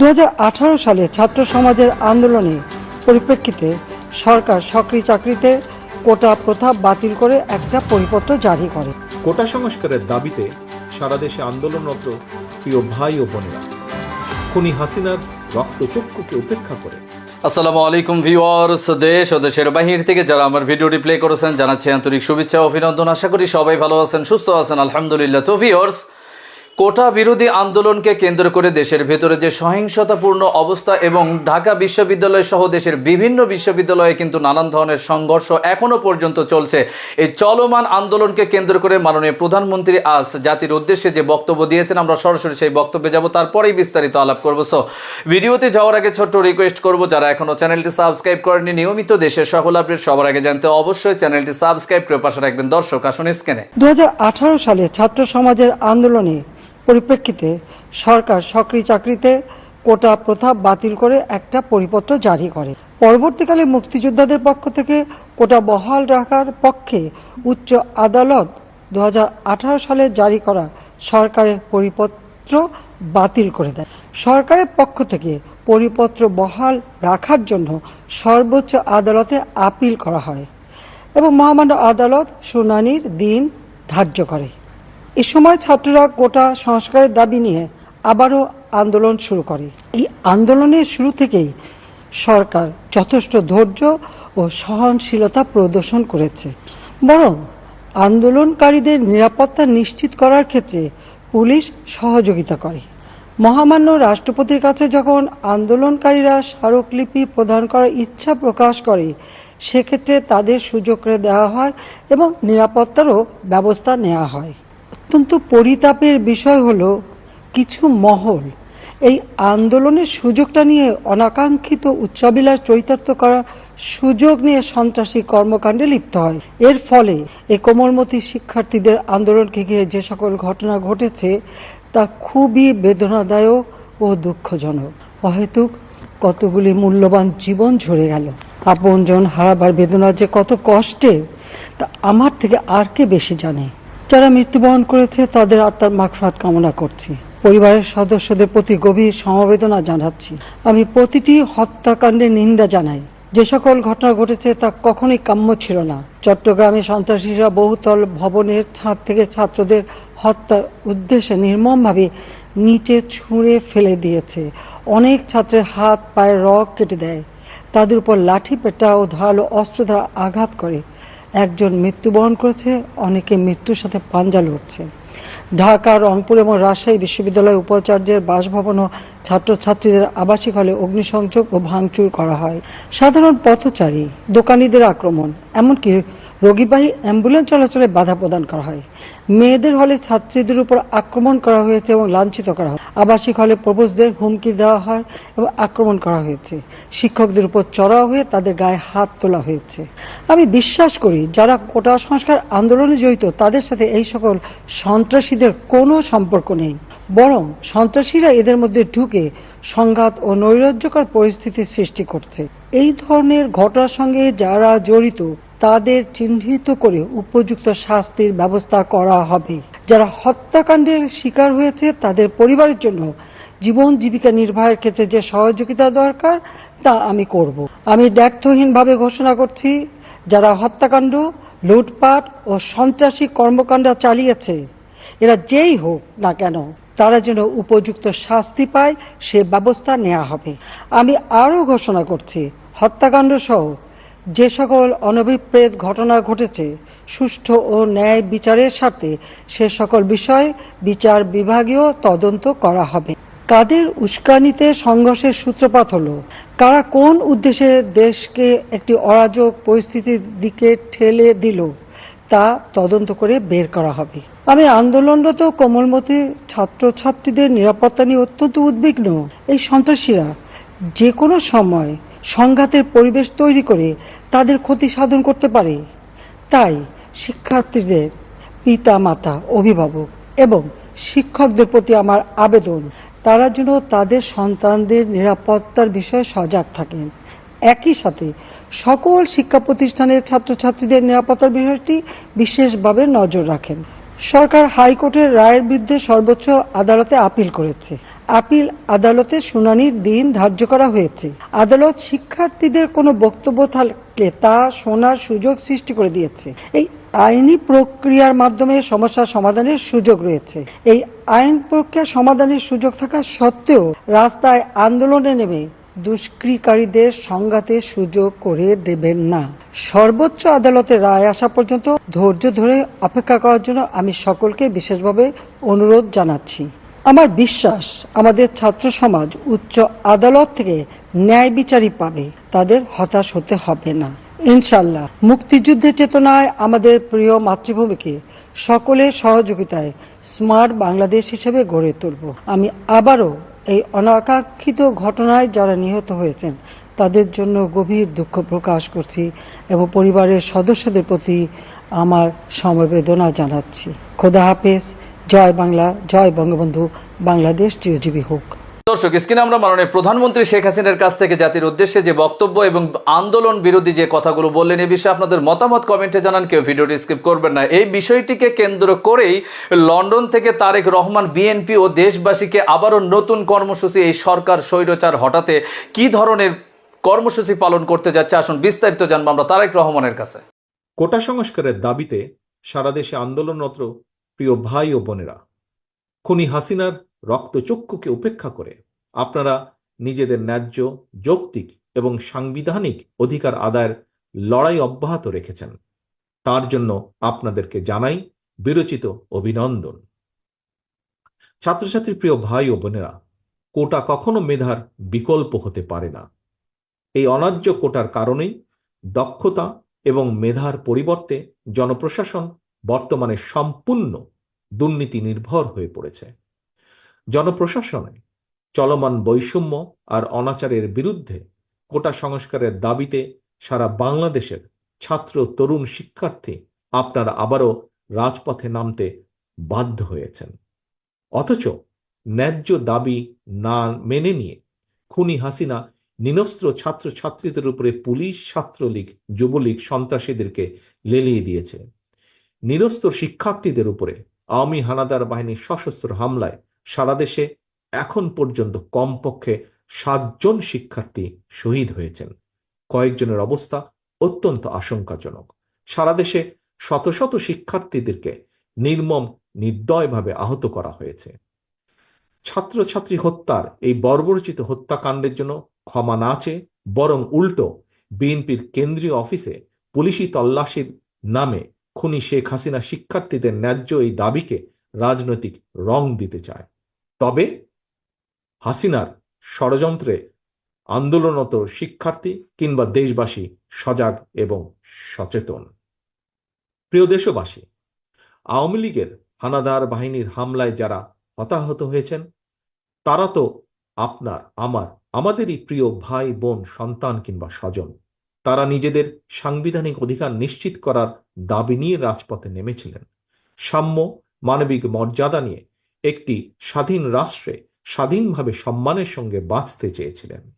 দু হাজার আঠারো সালে ছাত্র সমাজের আন্দোলনে পরিপ্রেক্ষিতে সরকার সক্রিয় চাকরিতে কোটা প্রথা বাতিল করে একটা পরিপত্র জারি করে। কোটা সংস্কারের দাবিতে সারা দেশে আন্দোলনরত প্রিয় ভাই ও বোনেরা খুনি হাসিনার রক্তচক্ষুকে উপেক্ষা করে। আসসালামু আলাইকুম ভিউয়ার্স দেশ ও দেশের বাহির থেকে যারা আমার ভিডিওটি প্লে করেছেন জানাচ্ছি আন্তরিক শুভেচ্ছা অভিনন্দন। আশা করি সবাই ভালো আছেন সুস্থ আছেন আলহামদুলিল্লাহ। তো ভিউয়ার্স কোটা বিরোধী আন্দোলনকে কেন্দ্র করে দেশের ভেতরে যে সহিংসতাপূর্ণ অবস্থা এবং ঢাকা বিশ্ববিদ্যালয় সহ দেশের বিভিন্ন বিশ্ববিদ্যালয়ে কিন্তু নানান ধরনের সংঘর্ষ এখনও পর্যন্ত চলছে। এই চলমান আন্দোলনকে কেন্দ্র করে মাননীয় প্রধানমন্ত্রী আজ জাতির উদ্দেশ্যে যে বক্তব্য দিয়েছেন, আমরা সরাসরি সেই বক্তব্যে যাব, তারপরেই বিস্তারিত আলাপ করব। সো ভিডিওতে যাওয়ার আগে ছোট্ট রিকোয়েস্ট করব, যারা এখনও চ্যানেলটি সাবস্ক্রাইব করেনি নিয়মিত দেশের সকল আপডেট সবার আগে জানতে অবশ্যই চ্যানেলটি সাবস্ক্রাইব করে পাশে রাখবেন। দর্শক, আসুন স্ক্যানে দু সালে ছাত্র সমাজের আন্দোলনে পরিপ্রেক্ষিতে সরকার সক্রিয় চাকরিতে কোটা প্রথা বাতিল করে একটা পরিপত্র জারি করে। পরবর্তীকালে মুক্তিযোদ্ধাদের পক্ষ থেকে কোটা বহাল রাখার পক্ষে উচ্চ আদালত দু হাজার আঠারো সালে জারি করা সরকারের পরিপত্র বাতিল করে দেয়। সরকারের পক্ষ থেকে পরিপত্র বহাল রাখার জন্য সর্বোচ্চ আদালতে আপিল করা হয় এবং মহামান্য আদালত শুনানির দিন ধার্য করে। এ সময় ছাত্ররা কোটা সংস্কারের দাবি নিয়ে আবারও আন্দোলন শুরু করে। এই আন্দোলনের শুরু থেকেই সরকার যথেষ্ট ধৈর্য ও সহনশীলতা প্রদর্শন করেছে। বরং আন্দোলনকারীদের নিরাপত্তা নিশ্চিত করার ক্ষেত্রে পুলিশ সহযোগিতা করে। মহামান্য রাষ্ট্রপতির কাছে যখন আন্দোলনকারীরা স্মারকলিপি প্রদান করার ইচ্ছা প্রকাশ করে, সেক্ষেত্রে তাদের সুযোগ করে দেওয়া হয় এবং নিরাপত্তারও ব্যবস্থা নেওয়া হয়। অত্যন্ত পরিতাপের বিষয় হলো কিছু মহল। এই আন্দোলনের সুযোগটা নিয়ে অনাকাঙ্ক্ষিত উচ্চাবিলাস চরিতার্থ করার সুযোগ নিয়ে সন্ত্রাসী কর্মকাণ্ডে লিপ্ত হয়। এর ফলে এই কোমলমতি শিক্ষার্থীদের আন্দোলনকে ঘিরে যে সকল ঘটনা ঘটেছে, তা খুবই বেদনাদায়ক ও দুঃখজনক। অহেতুক কতগুলি মূল্যবান জীবন ঝরে গেল। আপনজন হারাবার বেদনা যে কত কষ্টে তা আমার থেকে আর কে বেশি জানে? যারা মৃত্যুবরণ করেছে, তাদের আত্মার মাগফাত কামনা করছি। পরিবারের সদস্যদের প্রতি গভীর সমবেদনা জানাচ্ছি। আমি প্রতিটি হত্যাকাণ্ডের নিন্দা জানাই। যে সকল ঘটনা ঘটেছে তা কখনোই কাম্য ছিল না। চট্টগ্রামে সন্ত্রাসীরা বহুতল ভবনের ছাদ থেকে ছাত্রদের হত্যার উদ্দেশ্যে নির্মমভাবে নিচে ছুঁড়ে ফেলে দিয়েছে। অনেক ছাত্রের হাত, পায়ের রগ কেটে দেয়। তাদের উপর লাঠি পেটা ও ধারালো অস্ত্র দ্বারা আঘাত করে। একজন মৃত্যুবরণ করেছে, অনেকে মৃত্যুর সাথে পাঞ্জা লড়ছে। ঢাকা রংপুর এবং রাজশাহী বিশ্ববিদ্যালয়ের উপাচার্যের বাসভবন ও ছাত্রছাত্রীদের আবাসিক হলে অগ্নিসংযোগ ও ভাঙচুর করা হয়। সাধারণ পথচারী, দোকানীদের আক্রমণ, এমনকি রোগীবাহী অ্যাম্বুলেন্স চলাচলে বাধা প্রদান করা হয়। মেয়েদের হলে ছাত্রীদের উপর আক্রমণ করা হয়েছে এবং লাঞ্ছিত করা হয়। আবাসিক হলে প্রবোজদের হুমকি দেওয়া হয় এবং আক্রমণ করা হয়েছে। শিক্ষকদের উপর চড়াও হয়ে তাদের গায়ে হাত তোলা হয়েছে। আমি বিশ্বাস করি, যারা কোটা সংস্কার আন্দোলনে জড়িত, তাদের সাথে এই সকল সন্ত্রাসীদের কোনো সম্পর্ক নেই। বরং সন্ত্রাসীরা এদের মধ্যে ঢুকে সংঘাত ও নৈরাজ্যকর পরিস্থিতির সৃষ্টি করছে। এই ধরনের ঘটনার সঙ্গে যারা জড়িত তাদের চিহ্নিত করে উপযুক্ত শাস্তির ব্যবস্থা করা হবে। যারা হত্যাকাণ্ডের শিকার হয়েছে, তাদের পরিবারের জন্য জীবন জীবিকা নির্বাহের ক্ষেত্রে যে সহযোগিতা দরকার, তা আমি করব। আমি দ্ব্যর্থহীনভাবে ঘোষণা করছি, যারা হত্যাকাণ্ড, লুটপাট ও সন্ত্রাসী কর্মকাণ্ড চালিয়েছে, এরা যেই হোক না কেন, তারা যেন উপযুক্ত শাস্তি পায়, সে ব্যবস্থা নেওয়া হবে। আমি আরও ঘোষণা করছি হত্যাকাণ্ড সহ যে সকল অনভিপ্রেত ঘটনা ঘটেছে, সুষ্ঠু ও ন্যায় বিচারের সাথে সে সকল বিষয় বিচার বিভাগীয় তদন্ত করা হবে। কাদের উস্কানিতে সংঘর্ষের সূত্রপাত হলো? কারা কোন উদ্দেশ্যে দেশকে একটি অরাজক পরিস্থিতির দিকে ঠেলে দিল, তা তদন্ত করে বের করা হবে। আমি আন্দোলনরত কোমলমতি ছাত্রছাত্রীদের নিরাপত্তা নিয়ে অত্যন্ত উদ্বিগ্ন। এই সন্ত্রাসীরা যে কোনো সময় সংঘাতের পরিবেশ তৈরি করে তাদের ক্ষতি সাধন করতে পারে। তাই শিক্ষার্থীদের পিতা মাতা অভিভাবক এবং শিক্ষকদের প্রতি আমার আবেদন, তারা যেন তাদের সন্তানদের নিরাপত্তার বিষয়ে সজাগ থাকেন। একই সাথে সকল শিক্ষা প্রতিষ্ঠানের ছাত্রছাত্রীদের নিরাপত্তার বিষয়টি বিশেষভাবে নজর রাখেন। সরকার হাইকোর্টের রায়ের বিরুদ্ধে সর্বোচ্চ আদালতে আপিল করেছে। আপিল আদালতে শুনানির দিন ধার্য করা হয়েছে। আদালত শিক্ষার্থীদের কোনো বক্তব্য থাকলে তা শোনার সুযোগ সৃষ্টি করে দিয়েছে। এই আইনি প্রক্রিয়ার মাধ্যমে সমস্যা সমাধানের সুযোগ রয়েছে। এই আইন প্রক্রিয়া সমাধানের সুযোগ থাকা সত্ত্বেও রাস্তায় আন্দোলনে নেমে দুষ্কৃকারীদের সংঘাতের সুযোগ করে দেবেন না। সর্বোচ্চ আদালতের রায় আসা পর্যন্ত ধৈর্য ধরে অপেক্ষা করার জন্য আমি সকলকে বিশেষভাবে অনুরোধ জানাচ্ছি। আমার বিশ্বাস, আমাদের ছাত্র সমাজ উচ্চ আদালত থেকে ন্যায় বিচারই পাবে। তাদের হতাশ হতে হবে না। ইনশাল্লাহ মুক্তিযুদ্ধের চেতনায় আমাদের প্রিয় মাতৃভূমিকে সকলের সহযোগিতায় স্মার্ট বাংলাদেশ হিসেবে গড়ে তুলব। আমি আবারও এই অনাকাঙ্ক্ষিত ঘটনায় যারা নিহত হয়েছেন, তাদের জন্য গভীর দুঃখ প্রকাশ করছি এবং পরিবারের সদস্যদের প্রতি আমার সমবেদনা জানাচ্ছি। খোদা হাফেজ। জয় বাংলা জয় বঙ্গবন্ধু বাংলাদেশ চিরজীবী হোক। দর্শক স্ক্রিনে আমরা মাননীয় প্রধানমন্ত্রী শেখ হাসিনার কাছ থেকে জাতির উদ্দেশ্যে যে বক্তব্য এবং আন্দোলন বিরোধী যে কথাগুলো বললেন এই বিষয়ে আপনাদের মতামত কমেন্টে জানান কেউ ভিডিওটি স্কিপ করবেন না। এই বিষয়টিকে কেন্দ্র করেই লন্ডন থেকে তারেক রহমান বিএনপি ও দেশবাসীকে আবারও নতুন কর্মসূচি এই সরকার স্বৈরচার হঠাতে কি ধরনের কর্মসূচি পালন করতে যাচ্ছে আসুন বিস্তারিত জানব আমরা তারেক রহমানের কাছে। কোটা সংস্কারের দাবিতে সারা দেশে আন্দোলনরত প্রিয় ভাই ও বোনেরা, খুনি হাসিনার রক্তচক্ষুকে উপেক্ষা করে আপনারা নিজেদের ন্যায্য, যৌক্তিক এবং সাংবিধানিক অধিকার আদায়ের লড়াই অব্যাহত রেখেছেন। তার জন্য আপনাদেরকে জানাই বিরচিত অভিনন্দন। ছাত্রছাত্রী প্রিয় ভাই ও বোনেরা, কোটা কখনো মেধার বিকল্প হতে পারে না। এই অন্যায্য কোটার কারণেই দক্ষতা এবং মেধার পরিবর্তে জনপ্রশাসন বর্তমানে সম্পূর্ণ দুর্নীতি নির্ভর হয়ে পড়েছে। জনপ্রশাসনে চলমান বৈষম্য আর অনাচারের বিরুদ্ধে কোটা সংস্কারের দাবিতে সারা বাংলাদেশের ছাত্র তরুণ শিক্ষার্থী আপনারা আবারও রাজপথে নামতে বাধ্য হয়েছেন। অথচ ন্যায্য দাবি না মেনে নিয়ে খুনি হাসিনা নিনস্ত্র ছাত্রছাত্রীদের উপরে পুলিশ, ছাত্রলীগ, যুবলীগ, সন্ত্রাসীদেরকে লেলিয়ে দিয়েছে। নিরস্ত্র শিক্ষার্থীদের উপরে আওয়ামী হানাদার বাহিনীর সশস্ত্র হামলায় সারা দেশে এখন পর্যন্ত কমপক্ষে সাতজন শিক্ষার্থী শহীদ হয়েছেন। কয়েকজনের অবস্থা অত্যন্ত আশঙ্কাজনক। সারা দেশে শত শত শিক্ষার্থীদেরকে নির্মম, নির্দয়ভাবে আহত করা হয়েছে। ছাত্রছাত্রী হত্যার এই বর্বরচিত হত্যাকাণ্ডের জন্য ক্ষমা না চেয়ে বরং উল্টো বিএনপির কেন্দ্রীয় অফিসে পুলিশি তল্লাশির নামে খুনি শেখ হাসিনা শিক্ষার্থীদের ন্যায্য এই দাবিকে রাজনৈতিক রং দিতে চায়। তবে হাসিনার ষড়যন্ত্রে আন্দোলনরত শিক্ষার্থী কিংবা দেশবাসী সজাগ এবং সচেতন। প্রিয় দেশবাসী, আওয়ামী লীগের হানাদার বাহিনীর হামলায় যারা হতাহত হয়েছেন, তারা তো আপনার, আমার, আমাদেরই প্রিয় ভাই, বোন, সন্তান কিংবা স্বজন। তারা নিজেদের সাংবিধানিক অধিকার নিশ্চিত করার দাবি নিয়ে রাজপথে নেমেছিলেন। সাম্য, মানবিক মর্যাদা নিয়ে একটি স্বাধীন রাষ্ট্রে স্বাধীনভাবে সম্মানের সঙ্গে বাঁচতে চেয়েছিলেন।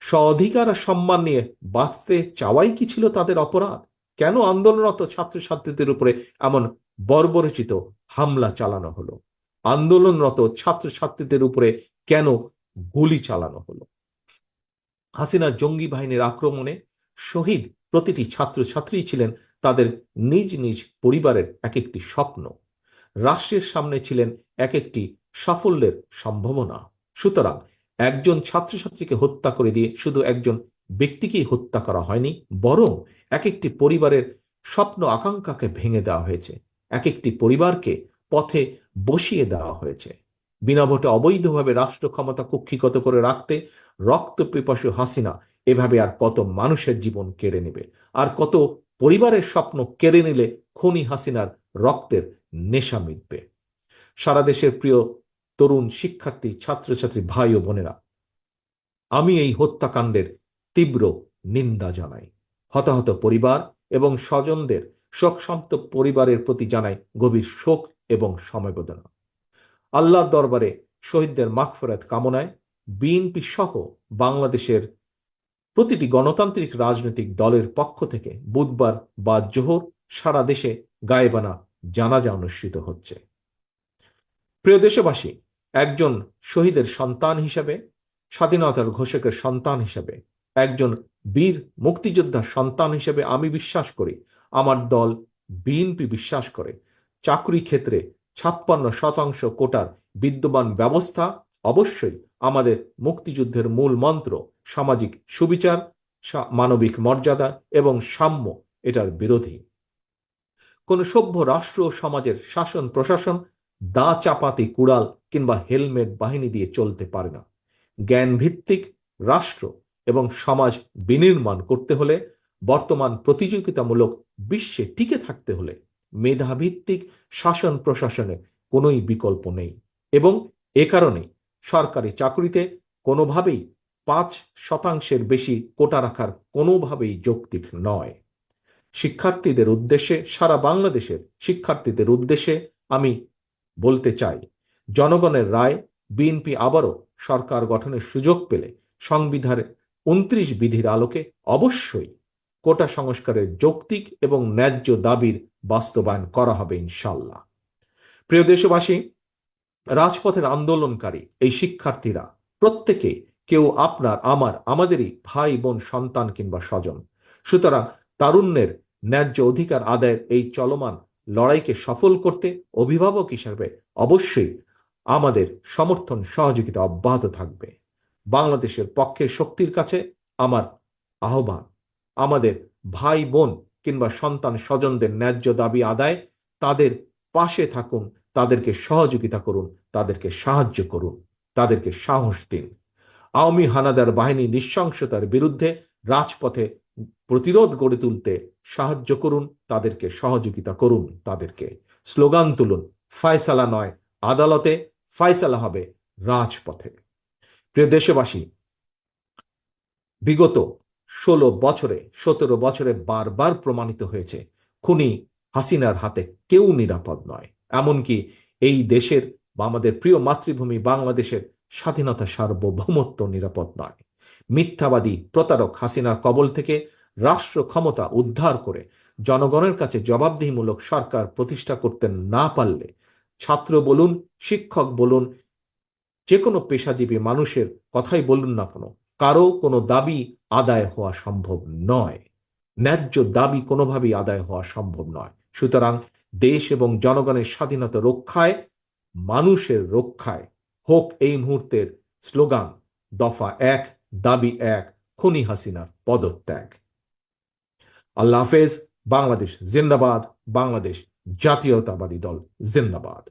স্ব অধিকার আর সম্মান নিয়ে বাঁচতে চাওয়াই কি ছিল তাদের অপরাধ? কেন আন্দোলনরত ছাত্রছাত্রীদের উপরে এমন বর্বরচিত হামলা চালানো হলো? আন্দোলনরত ছাত্রছাত্রীদের উপরে কেন গুলি চালানো হলো? হাসিনা জঙ্গি বাহিনীর আক্রমণে শহীদ প্রতিটি ছাত্রছাত্রী ছিলেন তাদের নিজ নিজ পরিবারের এক একটি স্বপ্ন। রাষ্ট্রের সামনে ছিলেন এক একটি সাফল্যের সম্ভাবনা। সুতরাং একজন ছাত্রছাত্রীকে হত্যা করে দিয়ে শুধু একজন ব্যক্তিকেই হত্যা করা হয়নি, বরং এক একটি পরিবারের স্বপ্ন আকাঙ্ক্ষাকে ভেঙে দেওয়া হয়েছে। এক একটি পরিবারকে পথে বসিয়ে দেওয়া হয়েছে। বিনা ভোটে অবৈধভাবে রাষ্ট্র ক্ষমতা কুক্ষিগত করে রাখতে রক্ত পিপাসু হাসিনা এভাবে আর কত মানুষের জীবন কেড়ে নেবে? আর কত পরিবারের স্বপ্ন কেড়ে নিলে খনি হাসিনার রক্তের নেশা মিটবে? সারা দেশের প্রিয় তরুণ শিক্ষার্থী, ছাত্রছাত্রী, ভাই ও বোনেরা, আমি এই হত্যাকাণ্ডের তীব্র নিন্দা জানাই। হতাহত পরিবার এবং স্বজনদের শোকসন্ত পরিবারের প্রতি জানাই গভীর শোক এবং সমবেদনা। আল্লাহর দরবারে শহীদদের মাগফিরাত কামনায় বিএনপি সহ বাংলাদেশের প্রতিটি গণতান্ত্রিক রাজনৈতিক দলের পক্ষ থেকে বুধবার বা জোহর সারা দেশে গায়েবানা জানাজা অনুষ্ঠিত হচ্ছে। প্রিয় দেশবাসী, একজন শহীদের সন্তান হিসেবে, স্বাধীনতার ঘোষকের সন্তান হিসেবে, একজন বীর মুক্তিযোদ্ধার সন্তান হিসেবে আমি বিশ্বাস করি, আমার দল বিএনপি বিশ্বাস করে। চাকরি ক্ষেত্রে ছাপ্পান্ন শতাংশ কোটার বিদ্যমান ব্যবস্থা অবশ্যই আমাদের মুক্তিযুদ্ধের মূল মন্ত্র সামাজিক সুবিচার মানবিক মর্যাদা এবং সাম্য এটার বিরোধী। কোন সভ্য রাষ্ট্র ও সমাজের শাসন প্রশাসন দা চাপাতি কুড়াল কিংবা হেলমেট বাহিনী দিয়ে চলতে পারে না। জ্ঞান ভিত্তিক রাষ্ট্র এবং সমাজ বিনির্মাণ করতে হলে বর্তমান প্রতিযোগিতামূলক বিশ্বে টিকে থাকতে হলে মেধাভিত্তিক শাসন প্রশাসনে কোনোই বিকল্প নেই এবং এ কারণে সরকারি চাকরিতে কোনোভাবেই পাঁচ শতাংশের বেশি কোটা রাখার কোনোভাবেই যৌক্তিক নয়। শিক্ষার্থীদের উদ্দেশ্যে, সারা বাংলাদেশের শিক্ষার্থীদের উদ্দেশ্যে আমি বলতে চাই, জনগণের রায়, বিএনপি আবারও সরকার গঠনের সুযোগ পেলে সংবিধানের উনত্রিশ বিধির আলোকে অবশ্যই কোটা সংস্কারের যৌক্তিক এবং ন্যায্য দাবির বাস্তবায়ন করা হবে ইনশাল্লাহ প্রিয় দেশবাসী, রাজপথের আন্দোলনকারী এই শিক্ষার্থীরা প্রত্যেকে কেউ আপনার, আমার, আমাদেরই ভাই, বোন, সন্তান কিংবা স্বজন। সুতরাং তারুণ্যের ন্যায্য অধিকার আদায়ের এই চলমান লড়াইকে সফল করতে অভিভাবক হিসাবে অবশ্যই আমাদের সমর্থন সহযোগিতা অব্যাহত থাকবে। বাংলাদেশের পক্ষের শক্তির কাছে আমার আহ্বান, আমাদের ভাই, বোন কিংবা সন্তান, স্বজনদের ন্যায্য দাবি আদায়, তাদের পাশে থাকুন, তাদেরকে সহযোগিতা করুন, তাদেরকে সাহায্য করুন, তাদেরকে সাহস দিন। আওয়ামী হানাদার বাহিনী নিঃশংসতার বিরুদ্ধে রাজপথে প্রতিরোধ গড়ে তুলতে সাহায্য করুন, তাদেরকে সহযোগিতা করুন, তাদেরকে। স্লোগান তুলুন, ফায়সালা নয়, আদালতে ফায়সালা হবে রাজপথে। প্রিয় দেশবাসী, বিগত ষোলো বছরে, সতেরো বছরে বারবার প্রমাণিত হয়েছে, খুনি হাসিনার হাতে কেউ নিরাপদ নয়। এমনকি এই দেশের বা আমাদের প্রিয় মাতৃভূমি বাংলাদেশের স্বাধীনতা সার্বভৌমত্ব নিরাপদ নয়। মিথ্যাবাদী প্রতারক হাসিনার কবল থেকে রাষ্ট্র ক্ষমতা উদ্ধার করে জনগণের কাছে জবাবদিহিমূলক সরকার প্রতিষ্ঠা করতে না পারলে ছাত্র বলুন, শিক্ষক বলুন যে কোনো পেশাজীবী মানুষের কথাই বলুন না কোনো, কারও কোনো দাবি আদায় হওয়া সম্ভব নয়। ন্যায্য দাবি কোনোভাবেই আদায় হওয়া সম্ভব নয়। সুতরাং দেশ এবং জনগণের স্বাধীনতা রক্ষায়, মানুষের রক্ষায় হোক এই মুহূর্তের স্লোগান, দফা এক, দাবি এক, খনি হাসিনার পদত্যাগ। আল্লাহ হাফেজ, বাংলাদেশ জিন্দাবাদ, বাংলাদেশ জাতীয়তাবাদী দল জিন্দাবাদ।